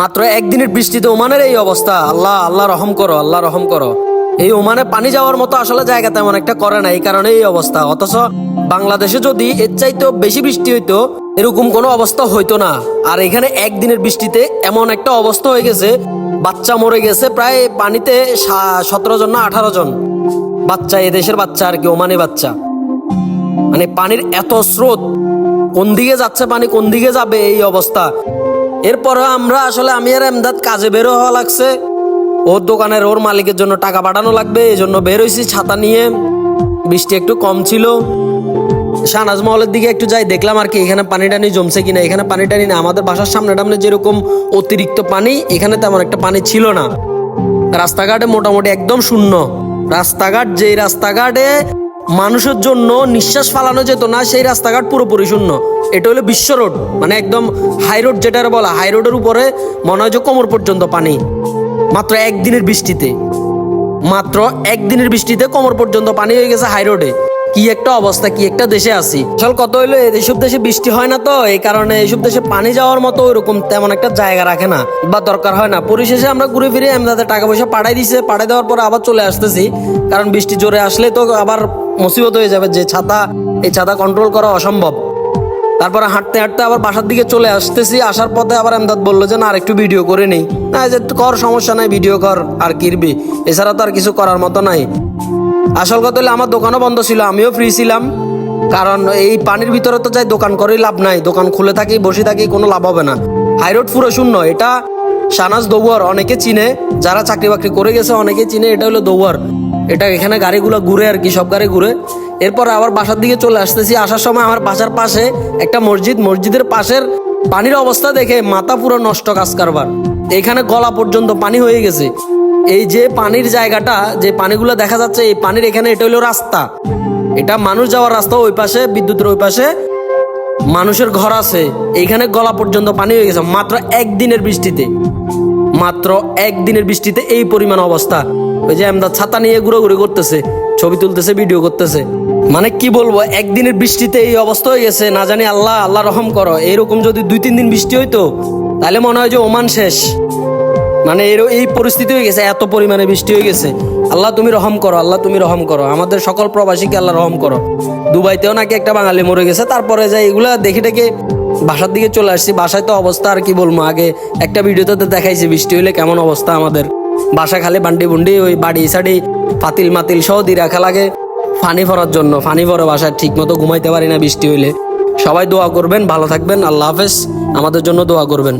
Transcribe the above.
মাত্র একদিনের বৃষ্টিতে ওমানের এই অবস্থা। আল্লাহ আল্লাহ রহম করো, আল্লাহ রহম করো। এই ওমানে পানি যাওয়ার মতো আসলে জায়গা তেমন একটা করে না, এই কারণে এই অবস্থা। অথচ বাংলাদেশে যদি এর চাইতেও বেশি বৃষ্টি হইতো, এরকম কোনো অবস্থা হইতো না। আর এখানে একদিনের বৃষ্টিতে এমন একটা অবস্থা হয়ে গেছে, বাচ্চা মরে গেছে প্রায় পানিতে সতেরো জন না আঠারো জন। বাচ্চা এদেশের বাচ্চা আর কি ওমানি বাচ্চা। মানে পানির এত স্রোত, কোন দিকে যাচ্ছে পানি, কোন দিকে যাবে এই অবস্থা। এরপরে আমরা আসলে আমি আর এমদাদ কাজে বের হওয়া লাগছে। ওর দোকানের ওর মালিকের জন্য টাকা পাঠানো লাগবে, এই জন্য বের হয়েছি ছাতা নিয়ে। বৃষ্টি একটু কম ছিল। শাহনাজ মহলের দিকে একটু যাই, দেখলাম আর কি এখানে পানি টানি জমছে কিনা। এখানে পানি টানি না, আমাদের বাসার সামনে টামনে যেরকম অতিরিক্ত পানি, এখানে তেমন একটা পানি ছিল না। রাস্তাঘাটে মোটামুটি একদম শূন্য। রাস্তাঘাট, যেই রাস্তাঘাটে মানুষের জন্য নিঃশ্বাস ফালানো যেত না, সেই রাস্তাঘাট পুরোপুরি শূন্য। এটা হলো বিশ্ব রোড মানে একদম হাই রোড যেটার বলা হাই রোডের উপরে মনে হয় যে কোমর পর্যন্ত পানি। মাত্র একদিনের বৃষ্টিতে। মাত্র একদিনের বৃষ্টিতে কোমর পর্যন্ত পানি হয়ে গেছে হাই রোডে কি একটা অবস্থা, কি একটা দেশে আছি। আসল কত হইল এইসব দেশে বৃষ্টি হয় না তো, এই কারণে এইসব দেশে পানি যাওয়ার মতো ওইরকম তেমন একটা জায়গা রাখে না, বা দরকার হয় না। পরিশেষে আমরা ঘুরে ফিরে আমাদের টাকা পয়সা পাঠাই দিছে, পাঠাই দেওয়ার পরে আবার চলে আসতেছি। কারণ বৃষ্টি জোরে আসলে তো আবার মুসিবত হয়ে যাবে, যে ছাতা, এই ছাতা কন্ট্রোল করা অসম্ভব। তারপরে হাঁটতে হাঁটতে আবার বাসার দিকে চলে আসতেছি, আসার পথে আবার এমদাদ বলল যে, না, আর একটু ভিডিও করে নেই। না যে কর, সমস্যা নাই ভিডিও কর, আর কিরবি। এছাড়া তো আর কিছু করার মতো নাই। আসল কথা হলে, আমার দোকানও বন্ধ ছিল, আমিও ফ্রি ছিলাম। কারণ এই পানির ভিতরে তো যাই, দোকান করেই লাভ নাই। দোকান খুলে থাকি, বসে থাকি, কোনো লাভ হবে না। হাইরোড পুরো শূন্য, এটা সানাজ দৌয়ার অনেকে চিনে, যারা চাকরি বাকরি করে গেছে, অনেকে চিনে, এটা হলো দৌয়ার। এটা এখানে গাড়িগুলো ঘুরে আর কি, সব গাড়ি ঘুরে। এরপর আবার বাসার দিকে চলে আসতেছি। আসার সময় আমার বাসার পাশে একটা মসজিদ। মসজিদের পাশের পানির অবস্থা দেখে মাথা পুরো নষ্ট কাজ কারবার। এখানে গলা পর্যন্ত পানি হয়ে গেছে। এই যে পানির জায়গাটা, যে পানিগুলো দেখা যাচ্ছে, এই পানির এখানে এটা হলো রাস্তা। এটা মানুষ যাওয়ার রাস্তা, ওই পাশে বিদ্যুতের ওই পাশে মানুষের ঘর আছে। এইখানে গলা পর্যন্ত পানি হয়ে গেছে, মাত্র একদিনের বৃষ্টিতে। মাত্র একদিনের বৃষ্টিতে এই পরিমাণ অবস্থা। ওই যে আমরা ছাতা নিয়ে ঘুরোঘুরি করতেছে, ছবি তুলতেছে ভিডিও করতেছে। মানে কি বলব, একদিনের বৃষ্টিতে এই অবস্থা হয়ে গেছে, না জানি আল্লাহ আল্লাহ রহম করো। এরকম যদি দুই, তিন দিন বৃষ্টি হইতো, তাহলে মনে হয় যে ওমান শেষ। মানে এর এই পরিস্থিতি হয়ে গেছে, এত পরিমাণে বৃষ্টি হয়ে গেছে। আল্লাহ তুমি রহম করো, আল্লাহ তুমি রহম করো। আমাদের সকল প্রবাসীকে আল্লাহ রহম করো। দুবাইতেও নাকি একটা বাঙালি মরে গেছে, তারপরে যাই এগুলা দেখে দেখে বাসার দিকে চলে আসছি। বাসায় তো অবস্থা আর কি বলব, আগে একটা ভিডিওতে তো দেখাইছি বৃষ্টি হইলে কেমন অবস্থা আমাদের। বাসা খালি বান্ডি বুন্ডি, ওই বাড়ি সাড়ি পাতিল মাতিল সহ দিয়ে রাখা লাগে ফানি ভরার জন্য, ফানি ভরে বাসায় ঠিক মতো ঘুমাইতে পারি না বৃষ্টি হইলে। সবাই দোয়া করবেন, ভালো থাকবেন, আল্লাহ হাফেজ। আমাদের জন্য দোয়া করবেন।